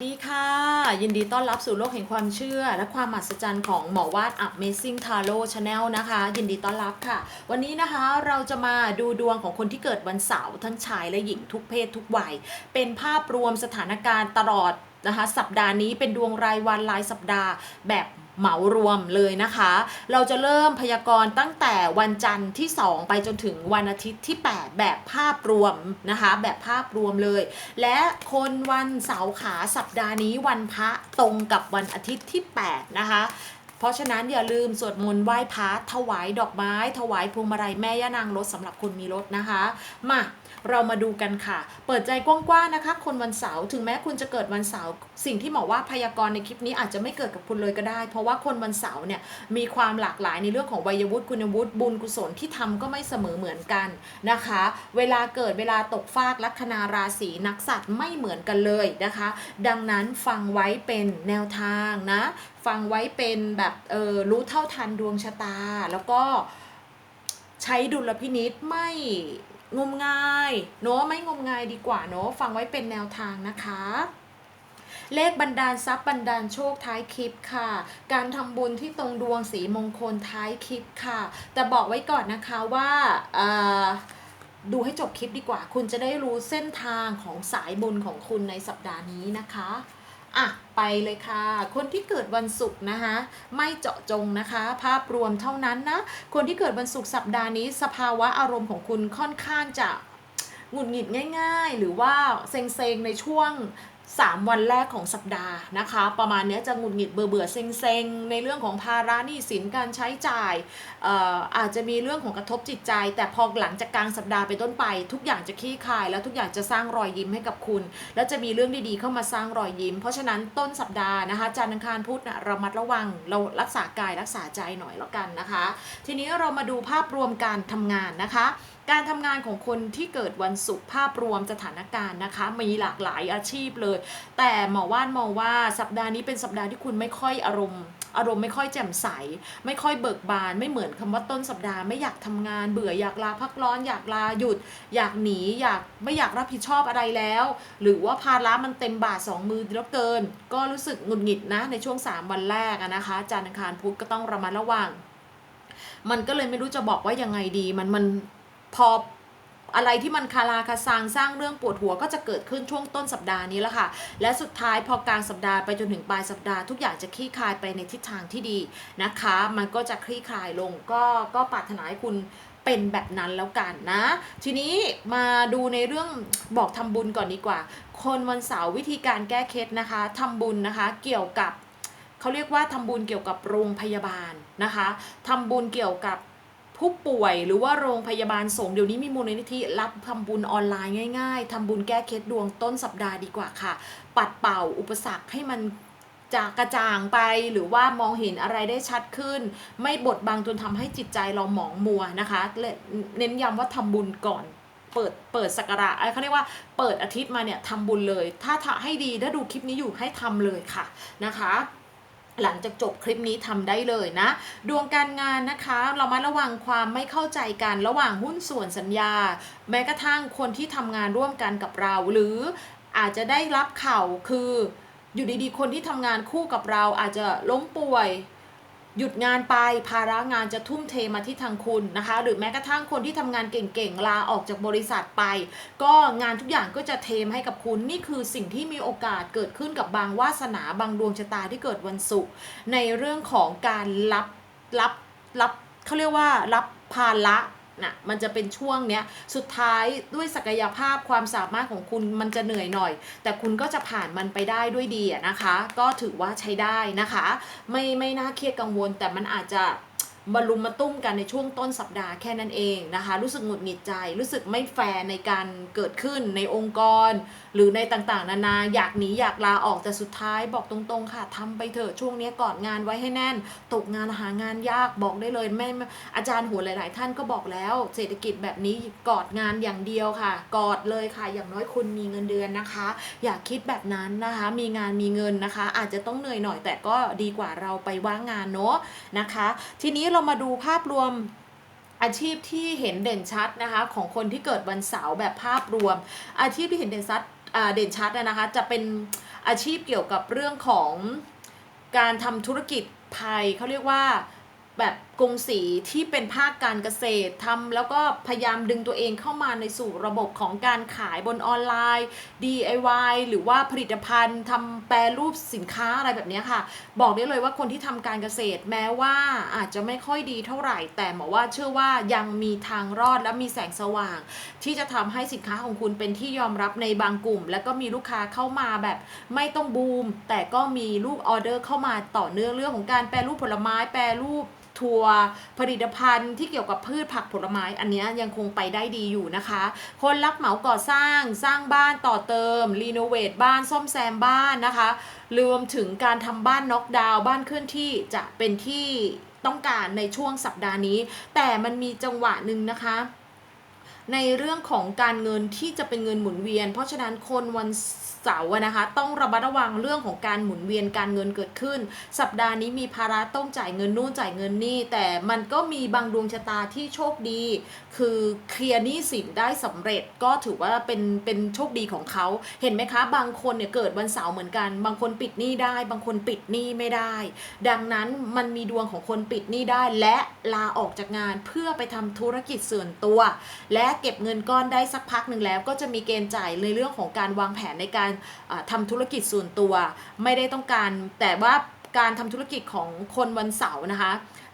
สวัสดีค่ะ ยินดีต้อนรับสู่โลกแห่งความเชื่อ และความมหัศจรรย์ของหมอวาด Amazing Tarot Channel นะคะ ยินดีต้อนรับค่ะ วันนี้นะคะเราจะมาดูดวงของคนที่เกิดวันเสาร์ทั้งชายและหญิงทุกเพศทุกวัย เป็นภาพรวมสถานการณ์ตลอดนะคะสัปดาห์นี้เป็นดวงรายวันรายสัปดาห์แบบ เหมารวมเลยนะคะ เราจะเริ่มพยากรณ์ตั้งแต่วันจันทร์ที่ 2 ไปจนถึงวันอาทิตย์ที่ 8 แบบภาพรวมนะคะ แบบภาพรวมเลย และคนวันเสาร์ขาสัปดาห์นี้วันพระตรงกับวันอาทิตย์ที่ 8 นะคะเพราะฉะนั้นอย่าลืมสวดมนต์ไหว้พระถวายดอกไม้ ถวายพวงมาลัยแม่ย่านางรถสำหรับคนมีรถนะคะ มา เรามาดูกันค่ะ เปิดใจกว้างๆนะคะ คนวันเสาร์ถึงแม้คุณจะเกิดวันเสาร์สิ่งที่หมอว่าพยากรณ์ในคลิปนี้อาจจะไม่เกิดกับคุณเลยก็ได้ เพราะว่าคนวันเสาร์เนี่ยมีความหลากหลายในเรื่องของวัยวุฒิคุณวุฒิบุญกุศลที่ทำก็ไม่เสมอเหมือนกันนะคะ เวลาเกิดเวลาตกฟากลัคนาราศีนักสัตว์ไม่เหมือนกันเลยนะคะ ดังนั้นฟังไว้เป็นแนวทางนะ ฟังไว้เป็นแบบเออรู้เท่าทันดวงชะตา แล้วก็ใช้ดุลพินิษไม่ งมงายเนาะไม่งมงายดีกว่าเนาะฟังไว้เป็นแนวทางนะคะ เลขบันดาลทรัพย์บันดาลโชคท้ายคลิปค่ะ การทำบุญที่ตรงดวงสีมงคลท้ายคลิปค่ะ แต่บอกไว้ก่อนนะคะว่าดูให้จบคลิปดีกว่า คุณจะได้รู้เส้นทางของสายบุญของคุณในสัปดาห์นี้นะคะ อะไปเลยค่ะ คนที่เกิดวันศุกร์นะคะ ไม่เจาะจงนะคะ ภาพรวมเท่านั้นนะ คนที่เกิดวันศุกร์สัปดาห์นี้ สภาวะอารมณ์ของคุณค่อนข้างจะหงุดหงิดง่าย ๆ หรือว่าเซ็งๆในช่วง 3 วันแรกของสัปดาห์นะคะ ประมาณเนี้ยจะหงุดหงิดเบื่อเบื่อเซ็งในเรื่องของภาระหนี้สินการใช้จ่ายเอ่ออาจจะมีเรื่องของกระทบจิตใจ แต่พอหลังจากกลางสัปดาห์ไปต้นไป ทุกอย่างจะคลี่คลาย แล้วทุกอย่างจะสร้างรอยยิ้มให้กับคุณ แล้วจะมีเรื่องดีๆเข้ามาสร้างรอยยิ้ม เพราะฉะนั้นต้นสัปดาห์นะคะจันทร์อังคารพุธนะระมัดระวังเรารักษากายรักษาใจหน่อยแล้วกันนะคะ ทีนี้เรามาดูภาพรวมการทำงานนะคะ การทำงานของคนที่เกิดวันศุกร์ภาพรวมสถานการณ์นะคะ มีหลากหลายอาชีพเลย แต่หมอว่านมองว่าสัปดาห์นี้เป็นสัปดาห์ที่คุณไม่ค่อยอารมณ์อารมณ์ไม่ค่อยแจ่มใส ไม่ค่อยเบิกบาน ไม่เหมือนคำว่าต้นสัปดาห์ไม่อยากทำงาน เบื่ออยากลาพักร้อนอยากลาหยุด อยากหนีอยากไม่อยากรับผิดชอบอะไรแล้ว หรือว่าภาระมันเต็มบาทสองมือแล้วเกิน ก็รู้สึกหงุดหงิดนะ ในช่วง 3 วันแรกนะคะจันทร์อังคารพุธก็ต้องระมัดระวัง มันก็เลยไม่รู้จะบอกว่ายังไงดีมันมัน พออะไรที่มันคาราคาซังสร้างเรื่องปวดหัวก็จะเกิดขึ้นช่วงต้นสัปดาห์นี้แหละค่ะ และสุดท้ายพอกลางสัปดาห์ไปจนถึงปลายสัปดาห์ทุกอย่างจะคลี่คลายไปในทิศทางที่ดีนะคะ มันก็จะคลี่คลายลงก็ก็ปรารถนาให้คุณเป็นแบบนั้นแล้วกันนะ ทีนี้มาดูในเรื่องบอกทำบุญก่อนดีกว่า คนวันเสาร์วิธีการแก้เคล็ดนะคะทำบุญนะคะเกี่ยวกับเขาเรียกว่าทำบุญเกี่ยวกับโรงพยาบาลนะคะทำบุญเกี่ยวกับ ผู้ป่วยหรือว่าโรงพยาบาลสงฆ์เดี๋ยวนี้มีมูลนิธิรับทำบุญออนไลน์ง่ายๆทำบุญแก้เคล็ดดวงต้นสัปดาห์ดีกว่าค่ะ ปัดเป่าอุปสรรคให้มันจากกระจ่างไปหรือว่ามองเห็นอะไรได้ชัดขึ้น ไม่บดบังจนทำให้จิตใจเราหมองมัวนะคะแลเน้นย้ำว่าทำบุญก่อนเปิดเปิดสักระเอ้ยเขาเรียกว่าเปิดอาทิตย์มาเนี่ยทำบุญเลย ถ้าทำให้ดีถ้าดูคลิปนี้อยู่ให้ทำเลยค่ะนะคะ หลังจากจบคลิปนี้ทำได้เลยนะ ดวงการงานนะคะ เรามาระวังความไม่เข้าใจกันระหว่างหุ้นส่วนสัญญา แม้กระทั่งคนที่ทำงานร่วมกันกับเรา หรืออาจจะได้รับข่าวคือ อยู่ดีๆ คนที่ทำงานคู่กับเราอาจจะล้มป่วย หยุดงานไปภาระงานจะทุ่มเทมาที่ทางคุณนะคะ หรือแม้กระทั่งคนที่ทำงานเก่งๆลาออกจากบริษัทไป ก็งานทุกอย่างก็จะเทมให้กับคุณนี่คือสิ่งที่มีโอกาสเกิดขึ้นกับบางวาสนาบางดวงชะตาที่เกิดวันศุกร์ในเรื่องของการรับรับรับเขาเรียกว่ารับภาระ นะมันจะเป็นช่วงเนี้ยสุดท้ายด้วยศักยภาพความสามารถของคุณมันจะเหนื่อยหน่อย แต่คุณก็จะผ่านมันไปได้ด้วยดีนะคะ ก็ถือว่าใช้ได้นะคะ ไม่ไม่น่าเครียดกังวล แต่มันอาจจะบาลุมมาตุ้มกันในช่วงต้นสัปดาห์แค่นั้นเองนะคะ รู้สึกหงุดหงิดใจ รู้สึกไม่แฟร์ในการเกิดขึ้นในองค์กร หรือในต่างๆ นานาอยากหนีอยากลาออกแต่สุดท้ายบอกตรงๆ ค่ะทำไปเถอะช่วงนี้กอดงานไว้ให้แน่น ตกงานหางานยากบอกได้เลยแม่อาจารย์หัวหลาย ๆ ท่านก็บอกแล้ว เศรษฐกิจแบบนี้กอดงานอย่างเดียวค่ะ กอดเลยค่ะ อย่างน้อยคุณมีเงินเดือนนะคะ อย่าคิดแบบนั้นนะคะ มีงานมีเงินนะคะ อาจจะต้องเหนื่อยหน่อยแต่ก็ดีกว่าเราไปว่างงานเนาะนะคะ ทีนี้เรามาดูภาพรวมอาชีพที่เห็นเด่นชัดนะคะ ของคนที่เกิดวันเสาร์แบบภาพรวม อาชีพที่เห็นเด่นชัด เด่นชัดนะคะ จะเป็นอาชีพเกี่ยวกับเรื่องของการทำธุรกิจภัยเขาเรียกว่าแบบ กรุงสีที่เป็นภาคการเกษตรทำแล้วก็พยายามดึงตัวเองเข้ามาในสู่ระบบของการขายบนออนไลน์ DIY หรือว่าผลิตภัณฑ์ทำแปรรูปสินค้าอะไรแบบนี้ค่ะ บอกได้เลยว่าคนที่ทำการเกษตรแม้ว่าอาจจะไม่ค่อยดีเท่าไหร่ แต่หมอว่าเชื่อว่ายังมีทางรอดและมีแสงสว่าง ที่จะทำให้สินค้าของคุณเป็นที่ยอมรับในบางกลุ่ม แล้วก็มีลูกค้าเข้ามาแบบไม่ต้องบูม แต่ก็มีลูกออเดอร์เข้ามาต่อเนื่องเรื่องของการแปรรูปผลไม้แปรรูป ทัวร์ผลิตภัณฑ์ที่เกี่ยวกับพืชผักผลไม้ อันนี้ยังคงไปได้ดีอยู่นะคะ คนรับเหมาก่อสร้างสร้างบ้านต่อเติมรีโนเวทบ้านซ่อมแซมบ้านนะคะ รวมถึงการทำบ้านน็อกดาวน์บ้านเคลื่อนที่จะเป็นที่ต้องการในช่วงสัปดาห์นี้ แต่มันมีจังหวะหนึ่งนะคะ ในเรื่องของการเงินที่จะเป็นเงินหมุนเวียน เพราะฉะนั้นคนวันเสาร์นะคะต้องระมัดระวังเรื่องของการหมุนเวียนการเงินเกิดขึ้น สัปดาห์นี้มีภาระต้องจ่ายเงินนู่นจ่ายเงินนี่ แต่มันก็มีบางดวงชะตาที่โชคดี คือเคลียร์หนี้สินได้สำเร็จก็ถือว่าเป็นเป็นโชคดีของเขา เห็นไหมคะ บางคนเนี่ยเกิดวันเสาร์เหมือนกัน บางคนปิดหนี้ได้ บางคนปิดหนี้ไม่ได้ ดังนั้นมันมีดวงของคนปิดหนี้ได้ และลาออกจากงานเพื่อไปทำธุรกิจส่วนตัว และเก็บเงินก้อนได้สักพักหนึ่งแล้ว ก็จะมีเกณฑ์จ่ายในเรื่องของการวางแผนในการทำทำธุรกิจส่วนตัว ไม่ได้ต้องการแต่ว่าการทำธุรกิจของคนวันเสาร์นะคะ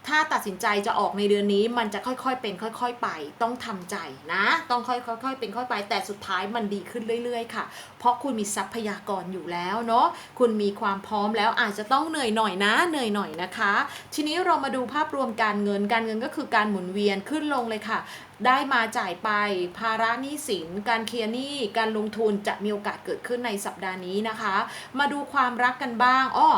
ถ้าตัดสินใจจะออกในเดือนนี้มันจะค่อยๆเป็นค่อย ๆ ไป ต้องทำใจนะ ต้องค่อยๆค่อยๆเป็นค่อยไป แต่สุดท้ายมันดีขึ้นเรื่อย ๆ ค่ะ เพราะคุณมีทรัพยากรอยู่แล้วเนาะคุณมีความพร้อมแล้วอาจจะต้องเหนื่อยหน่อยนะเหนื่อยหน่อยนะคะ ทีนี้เรามาดูภาพรวมการเงินการเงินก็คือการหมุนเวียนขึ้นลงเลยค่ะ ได้มาจ่ายไป ภาระหนี้สิน การเคลียร์หนี้การลงทุนจะมีโอกาสเกิดขึ้นในสัปดาห์นี้นะคะ มาดูความรักกันบ้างอ้อ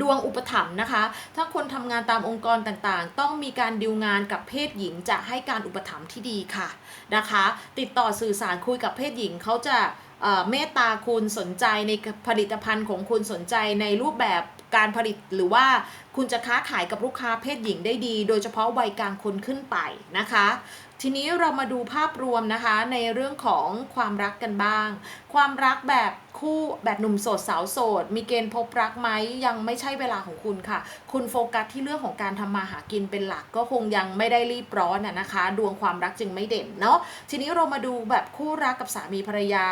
ดวงอุปถัมภ์นะคะ ถ้าคนทำงานตามองค์กรต่างๆ ต้องมีการดิวงานกับเพศหญิง จะให้การอุปถัมภ์ที่ดีค่ะนะคะ ติดต่อสื่อสารคุยกับเพศหญิงเขาจะเอ่อเมตตาคุณสนใจในผลิตภัณฑ์ของคุณสนใจในรูปแบบการผลิตหรือว่าคุณจะค้าขายกับลูกค้าเพศหญิงได้ดี โดยเฉพาะวัยกลางคนขึ้นไปนะคะ ทีนี้เรามาดูภาพรวมนะคะในเรื่องของความรักกันบ้าง ความรักแบบคู่แบบหนุ่มโสดสาวโสด มีเกณฑ์พบรักไหมยังไม่ใช่เวลาของคุณค่ะ คุณโฟกัสที่เรื่องของการทำมาหากินเป็นหลักก็คงยังไม่ได้รีบร้อนน่ะนะคะ ดวงความรักจึงไม่เด่นเนาะทีนี้เรามาดูแบบคู่รักกับสามีภรรยา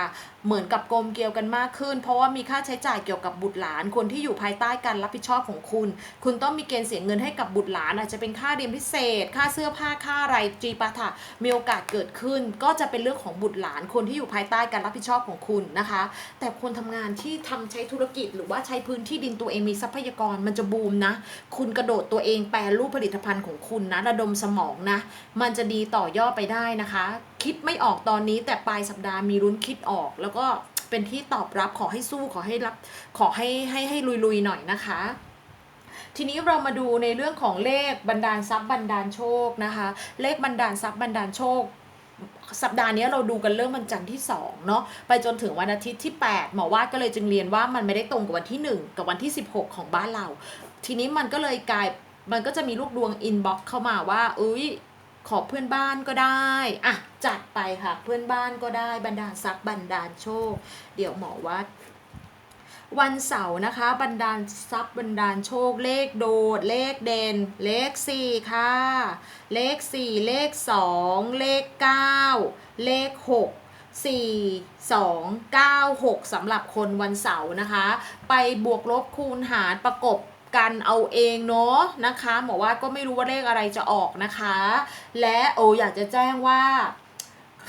เหมือนกับกลมเกลียวกันมากขึ้น เพราะว่ามีค่าใช้จ่ายเกี่ยวกับบุตรหลาน คนที่อยู่ภายใต้การรับผิดชอบของคุณ คุณต้องมีเกณฑ์เสียเงินให้กับบุตรหลาน อาจจะเป็นค่าเรียนพิเศษ ค่าเสื้อผ้าค่าอะไรจีปาถะมีโอกาสเกิดขึ้น ก็จะเป็นเรื่องของบุตรหลาน คนที่อยู่ภายใต้การรับผิดชอบของคุณนะคะ แต่คนทำงานที่ทำใช้ธุรกิจ หรือว่าใช้พื้นที่ดินตัวเองมีทรัพยากรมันจะบูมนะ คุณกระโดดตัวเองแปลรูปผลิตภัณฑ์ของคุณนะระดมสมองนะ มันจะดีต่อยอดไปได้นะคะคิดไม่ออกตอนนี้แต่ปลายสัปดาห์มีรุ้นคิดออก แล้วก็เป็นที่ตอบรับขอให้สู้ขอให้รับ ขอให้ให้ให้ลุยๆหน่อยนะคะ ทีนี้เรามาดูในเรื่องของเลขบันดาลทรัพย์บันดาลโชคนะคะ เลขบันดาลทรัพย์บันดาลโชคสัปดาห์นี้เราดูกันเริ่มวันจันทร์ที่2เนาะไปจนถึงวันอาทิตย์ที่ 8 หมอวาดก็เลยจึงเรียนว่ามันไม่ได้ตรงกับวันที่ 1 กับวันที่ 16 ของบ้านเรา ทีนี้มันก็เลยกลายมันก็จะมีลูกดวงอินบ็อกเข้ามาว่าเอ้ย ขอเพื่อนบ้านก็ได้อะจัดไปค่ะเพื่อนบ้านก็ได้บันดาลทรัพย์บันดาลโชค เดี๋ยวหมอวัดวันเสาร์นะคะบันดาลทรัพย์บันดาลโชค เลขโดด เลขเด่น เลข4ค่ะ เลข4เลข2เลข9เลข6 4 2 9 6สำหรับคนวันเสาร์นะคะ ไปบวกลบคูณหารประกบ กันเอาเองเนาะนะคะหมอว่าก็ไม่รู้ว่าเลขอะไรจะออกนะคะ และโออยากจะแจ้งว่า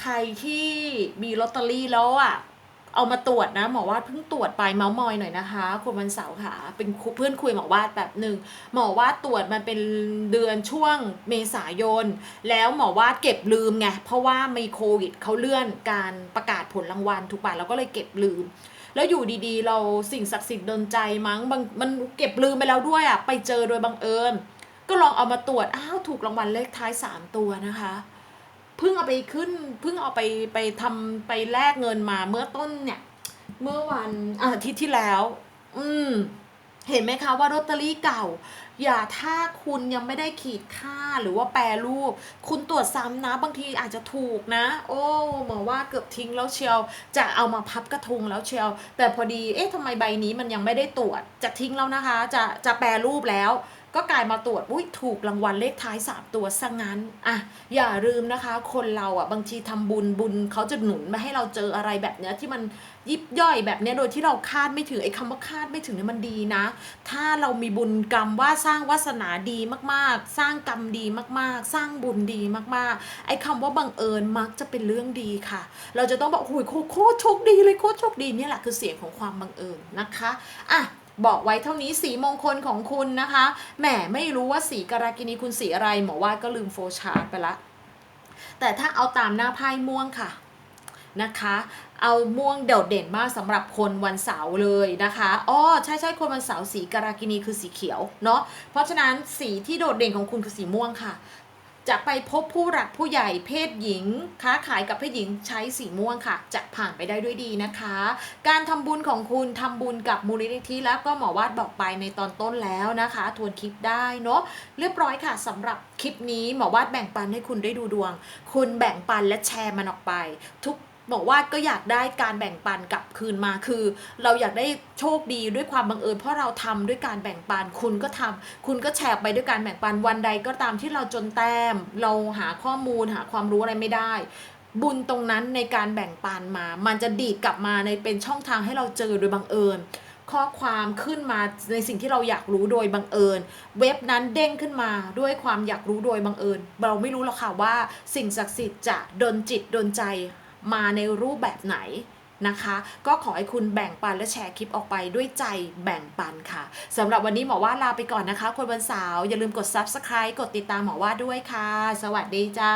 ใครที่มีลอตเตอรี่แล้วอะเอามาตรวจนะหมอวาดเพิ่งตรวจไปเมาส์มอยหน่อยนะคะคุณวันเสาร์ค่ะ เป็นเพื่อนคุยหมอวาดแบบหนึ่งหมอวาดตรวจมันเป็นเดือนช่วงเมษายน แล้วหมอวาดเก็บลืมไงเพราะว่ามีโควิดเขาเลื่อนการประกาศผลรางวัลถูกป่ะเราก็เลยเก็บลืม แล้วอยู่ดีๆ เราสิ่งศักดิ์สิทธิ์ดนใจมั้งบางมันเก็บลืมไปแล้วด้วยอะไปเจอโดยบังเอิญ ก็ลองเอามาตรวจอ้าวถูกรางวัลเลขท้ายสามตัวนะคะเพิ่งเอาไปขึ้นเพิ่งเอาไปไปทำไปแลกเงินมาเมื่อต้นเนี่ย เมื่อวันอาทิตย์ที่แล้ว อืม เห็นไหมคะว่าลอตเตอรี่เก่า อย่าถ้าคุณยังไม่ได้ขีดค่าหรือว่าแปรรูป คุณตรวจซ้ำนะบางทีอาจจะถูกนะ โอ้หมอว่าเกือบทิ้งแล้วเชียว จะเอามาพับกระทุงแล้วเชียว แต่พอดีเอ๊ะทำไมใบนี้มันยังไม่ได้ตรวจจะทิ้งแล้วนะคะ จะจะแปรรูปแล้ว ก็กลายมาตรวจอุ้ยถูกรางวัลเลขท้าย3ตัวซะงั้นอะอย่าลืมนะคะ คนเราอะบางทีทำบุญบุญเขาจะหนุนมาให้เราเจออะไรแบบเนี้ยที่มันยิบย่อยแบบเนี้ยโดยที่เราคาดไม่ถึงไอ้คำว่าคาดไม่ถึงเนี่ยมันดีนะ ถ้าเรามีบุญกรรมว่าสร้างวาสนาดีมากๆ สร้างกรรมดีมากๆ สร้างบุญดีมากๆ ไอ้คำว่าบังเอิญมักจะเป็นเรื่องดีค่ะ เราจะต้องบอกโอ้ยโคโคตรโชคดีเลยโคตรโชคดีเนี่ยแหละคือเสียงของความบังเอิญนะคะอะ บอกไว้เท่านี้สีมงคลของคุณนะคะ แหมไม่รู้ว่าสีกรากินีคุณสีอะไรหมอว่าก็ลืมโฟชาร์ตไปละ แต่ถ้าเอาตามหน้าไพ่ม่วงค่ะนะคะ เอาม่วงเด่ดเด่นมากสำหรับคนวันเสาร์เลยนะคะอ๋อใช่ใช่คนวันเสาร์สีกรากินีคือสีเขียวเนาะเพราะฉะนั้นสีที่โดดเด่นของคุณคือสีม่วงค่ะ จะไปพบผู้หลักผู้ใหญ่เพศหญิง ค้าขายกับเพศหญิงใช้สีม่วงค่ะ จะผ่านไปได้ด้วยดีนะคะ การทำบุญของคุณทำบุญกับมูลนิธิแล้วก็หมอวาดบอกไปในตอนต้นแล้วนะคะ ทวนคลิปได้เนาะเรียบร้อยค่ะสำหรับคลิปนี้หมอวาดแบ่งปันให้คุณได้ดูดวง คุณแบ่งปันและแชร์มันออกไป ทุก หมอวาก็อยากได้การแบ่งปันกลับคืนมาคือ เราอยากได้โชคดีด้วยความบังเอิญเพราะเราทำด้วยการแบ่งปันคุณก็ทำคุณก็แชร์ไปด้วยการแบ่งปันวันใดก็ตามที่เราจนแต้ม เราหาข้อมูลหาความรู้อะไรไม่ได้ บุญตรงนั้นในการแบ่งปันมา มันจะดีดกลับมาในเป็นช่องทางให้เราเจอโดยบังเอิญข้อความขึ้นมาในสิ่งที่เราอยากรู้โดยบังเอิญ เว็บนั้นเด้งขึ้นมาด้วยความอยากรู้โดยบังเอิญ เราไม่รู้หรอกค่ะว่าสิ่งศักดิ์สิทธิ์จะดนจิตดนใจ มาในรูปแบบไหนนะคะ ก็ขอให้คุณแบ่งปันและแชร์คลิปออกไปด้วยใจแบ่งปันค่ะสำหรับวันนี้หมอว่าลาไปก่อนนะคะ คนวันเสาร์อย่าลืมกด subscribe กดติดตามหมอว่าด้วยค่ะ สวัสดีจ้า